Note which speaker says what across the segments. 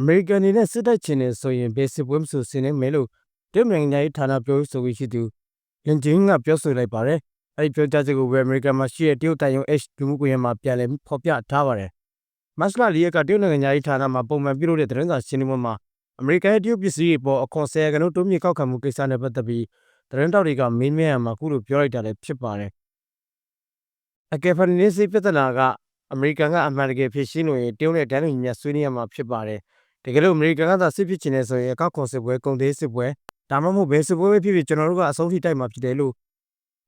Speaker 1: အမေရိကန်အနေနဲ့စစ်တပ်ချင်တယ်ဆိုရင်ဘယ်စစ်ပွဲမဆိုဆင်နေမယ်လို့တရုတ်နိုင်ငံရေးဌာနပြောရေးဆိုခွင့်ရှိသူလင်ဂျင်းကပြောဆိုလိုက်ပါတယ်။အဲဒီပြောကြားချက်ကိုပဲအမေရိကန်မှာရှိတဲ့တရုတ်တိုင်ယုံ H လူမှုကွန်ရက်မှာပြန်လည်ဖော်ပြထားပါတယ်။မတ်လ၄ရက်ကတရုတ်နိုင်ငံရေးဌာနမှာပုံမှန်ပြုလုပ်တဲ့သတင်းစာရှင်းလင်းပွဲမှာအမေရိကန်ရဲ့တရုတ်ပစ္စည်းတွေပေါ်အခွန်ဆယ်ရာခိုင်နှုန်းတိုးမြင့်ကောက်ခံမှုကိစ္စနဲ့ပတ်သက်ပြီးသတင်းတောက်တွေကမင်းမြန်းရမှာအခုလိုပြောလိုက်တာလည်းဖြစ်ပါတယ်။အကယ်ဖန်နေစိပြဿနာကအမေရိကန်ကအမှန်တကယ်ဖြစ်ရှင်းလို့ရင်တရုတ်နဲ့တန်းတူညီမျှဆွေးနွေးရမှာဖြစ်ပါတယ်။ တကယ်လို့အမေရိကန်ကသာစစ်ဖြစ်ချင်တယ်ဆိုရင်အကောက်ခွန်စစ်ပွဲကုန်သေးစစ်ပွဲဒါမှမဟုတ်ဘယ်စစ်ပွဲပဲဖြစ်ဖြစ်ကျွန်တော်တို့ကအဆုံးထိတိုက်မှာဖြစ်တယ်လို့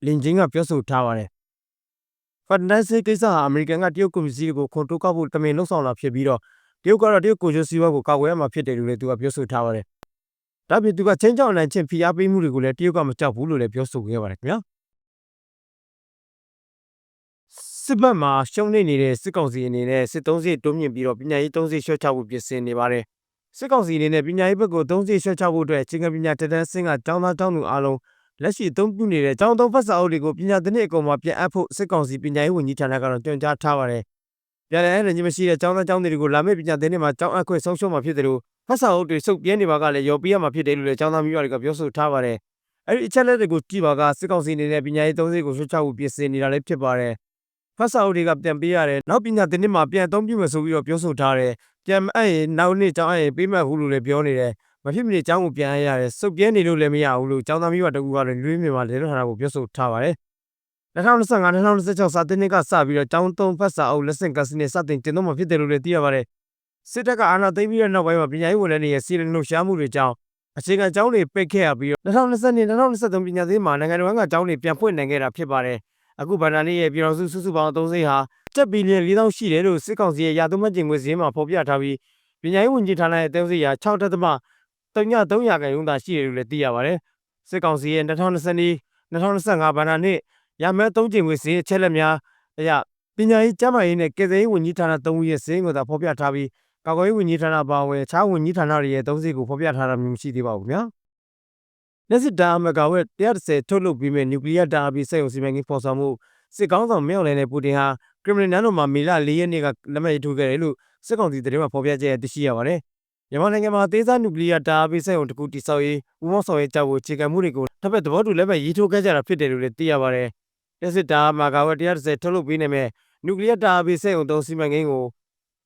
Speaker 1: လင်ဂျင်းကပြောဆိုထားပါတယ်။ဖတ်တန်စစ်ကိစ္စဟာအမေရိကန်ကတရုတ်ကွန်မြူနတီကိုခွန်တိုးကောက်ဖို့တမင်လှုံ့ဆော်လာဖြစ်ပြီးတော့တရုတ်ကတော့တရုတ်ကိုကျိုးစီးပွားကိုကာကွယ်ရမှာဖြစ်တယ်လို့လည်းသူကပြောဆိုထားပါတယ်။ဒါ့အပြင်သူကချင်းချောင်းနိုင်ချင်းဖိအားပေးမှုတွေကိုလည်းတရုတ်ကမကြောက်ဘူးလို့လည်းပြောဆိုခဲ့ပါတယ်ခင်ဗျာ။ စစ်ဘက်မှာရှုံးနေနေတဲ့စစ်ကောင်စီအနေနဲ့စစ်သုံးစစ်တွန်းမြင့်ပြီးတော့ပညာရေးသုံးစစ်လျှော့ချဖို့ပြင်ဆင်နေပါတယ်။စစ်ကောင်စီအနေနဲ့ပညာရေးဘက်ကိုသုံးစစ်လျှော့ချဖို့အတွက်ချင်းကပညာတက်တန်းစင်ကကျောင်းသားကျောင်းသူအားလုံးလက်ရှိအသုံးပြုနေတဲ့ကျောင်းသုံးဖက်စာအုပ်တွေကိုပညာသင်နှစ်အကုန်မှာပြန်အပ်ဖို့စစ်ကောင်စီပညာရေးဝန်ကြီးဌာနကတော့ကြံကြားထားပါတယ်။ပြန်လည်အဲ့ဒါညမရှိတဲ့ကျောင်းသားကျောင်းသူတွေကိုလာမယ့်ပညာသင်နှစ်မှာကျောင်းအပ်ခွင့်ဆုံးရှုံးမှာဖြစ်တယ်လို့ဖက်စာအုပ်တွေစုပ်ပြဲနေပါကလည်းရော်ပြရမှာဖြစ်တယ်လို့လည်းကျောင်းသားမျိုးတွေကပြောဆိုထားပါတယ်။အဲ့ဒီအချက်လက်တွေကိုကြည့်ပါကစစ်ကောင်စီအနေနဲ့ပညာရေးသုံးစစ်ကိုလျှော့ချဖို့ပြင်ဆင်နေတာလည်းဖြစ်ပါတယ်။ ဖတ်စာအုပ်တွေကပြန်ပေးရတယ်နောက်ပညာသင်နှစ်မှာပြန်အသုံးပြုမယ်ဆိုပြီးတော့ပြောဆိုထားတယ်ပြန်မအပ်ရင်နောက်နှစ်ကျောင်းအပ်ရင်ပေးမှတ်ဘူးလို့လည်းပြောနေတယ်မဖြစ်မနေကျောင်းကိုပြန်ရရတယ်စုပ်ပြဲနေလို့လည်းမရဘူးလို့ကျောင်းသားမျိုးကတကူကလည်းလူရင်းမြန်မာလေလွတ်ထားတာကိုပြောဆိုထားပါတယ်2025 2026စာတင်နှစ်ကစပြီးတော့ကျောင်းသုံးဖတ်စာအုပ်လက်ဆင့်ကစနစ်စတင်တင်သွင်းမှာဖြစ်တယ်လို့လည်းသိရပါတယ်စစ်တပ်ကအာဏာသိမ်းပြီးတဲ့နောက်ပိုင်းမှာပညာရေးဝန်ထမ်းတွေရဲ့စီရင်လှုပ်ရှားမှုတွေကြောင့်အခြေခံကျောင်းတွေပိတ်ခဲ့ရပြီးတော့2022 2023ပညာသင်မှာနိုင်ငံတော်ကကျောင်းတွေပြန်ဖွင့်နိုင်ခဲ့တာဖြစ်ပါတယ် အခုဗန္ဒာလေးရဲ့ပြည်တော်စုစုစုပေါင်းအသုံးစိတ်ဟာတက်ဘီလီယံ4000ရှိတယ်လို့စစ်ကောင်စီရဲ့ရာသွင်းမှတ်ကျင်ငွေစည်းမှာဖော်ပြထားပြီးပညာရေးဝန်ကြီးဌာနရဲ့အသုံးစိတ်ဟာ6.3ရာခိုင်နှုန်းသာရှိတယ်လို့လည်းသိရပါတယ်စစ်ကောင်စီရဲ့2020 2025ဗန္ဒာနှစ်ရမဲသုံးကျင်ငွေစည်းအချက်လက်များအရပညာရေးကျန်းမာရေးနဲ့ကယ်ဆယ်ရေးဝန်ကြီးဌာန3ခုရဲ့စည်းကိုသာဖော်ပြထားပြီးကာကွယ်ရေးဝန်ကြီးဌာနပါဝင်အခြားဝန်ကြီးဌာနတွေရဲ့သုံးစိတ်ကိုဖော်ပြထားတာမျိုးမရှိသေးပါဘူးခင်ဗျာ လက်စစ်တာမဂါဝက်130ထုတ်လုပ်ပြီးမဲ့နျူကလ িয়ার တာအပြီးစက်ရုံစီမံကိန်းဖော်ဆောင်မှုစစ်ကောင်းဆောင်မင်းအောင်လှိုင်နဲ့ပူတင်ဟာကရမလင်နန်းတော်မှာမေလ၄ရက်နေ့ကလက်မှတ်ရေးထိုးခဲ့တယ်လို့စစ်ကောင်စီသတင်းမှာဖော်ပြချက်သိရှိရပါတယ်။မြန်မာနိုင်ငံမှာသေးစားနျူကလ িয়ার တာအပြီးစက်ရုံတစ်ခုတိစောက်ရေးဥမောဆောင်ရေးကြောက်ကိုခြေကံမှုတွေကိုတစ်ဖက်သဘောတူလက်မှတ်ရေးထိုးခဲ့ကြတာဖြစ်တယ်လို့လည်းသိရပါတယ်။လက်စစ်တာမဂါဝက်130ထုတ်လုပ်ပြီးနေမဲ့နျူကလ িয়ার တာအပြီးစက်ရုံသုံးစီမံကိန်းကို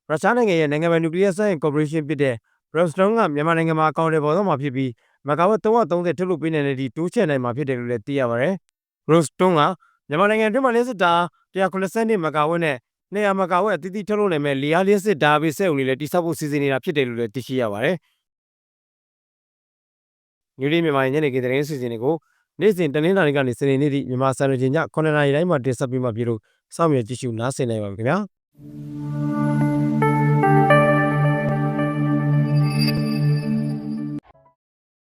Speaker 1: ရုရှားနိုင်ငံရဲ့နိုင်ငံပိုင်နျူကလ িয়ার ဆိုင်ကော်ပိုရေးရှင်းဖြစ်တဲ့ Rosteon ကမြန်မာနိုင်ငံမှာအကောင့်တွေပေါ်တော့မှာဖြစ်ပြီး မဂါဝက်330ထုတ်လုပ်ပေးနိုင်တဲ့ဒီတိုးချဲ့နိုင်မှာဖြစ်တယ်လို့လည်းသိရပါတယ်။ Rosteon ကမြန်မာနိုင်ငံအတွင်းမှာလျှက်စစ်တာ190မဂါဝက်နဲ့200မဂါဝက်အသီးသီးထုတ်လုပ်နိုင်မဲ့လျှက်လျှက်စစ်ဓာတ်ဘေးစက်အုံတွေလည်းတိစောက်ဖို့စီစဉ်နေတာဖြစ်တယ်လို့လည်းသိရှိရပါတယ်။ညလေးမြန်မာညနေခင်းသတင်းစီစဉ်တွေကိုနေ့စဉ်တနင်္လာနေ့ကနေစနေနေ့ထိမြန်မာစံတော်ချိန်ည9:00နာရီတိုင်းမှာတင်ဆက်ပေးမှာဖြစ်လို့စောင့်မျှော်ကြည့်ရှုနားဆင်နိုင်ပါပြီခင်ဗျာ။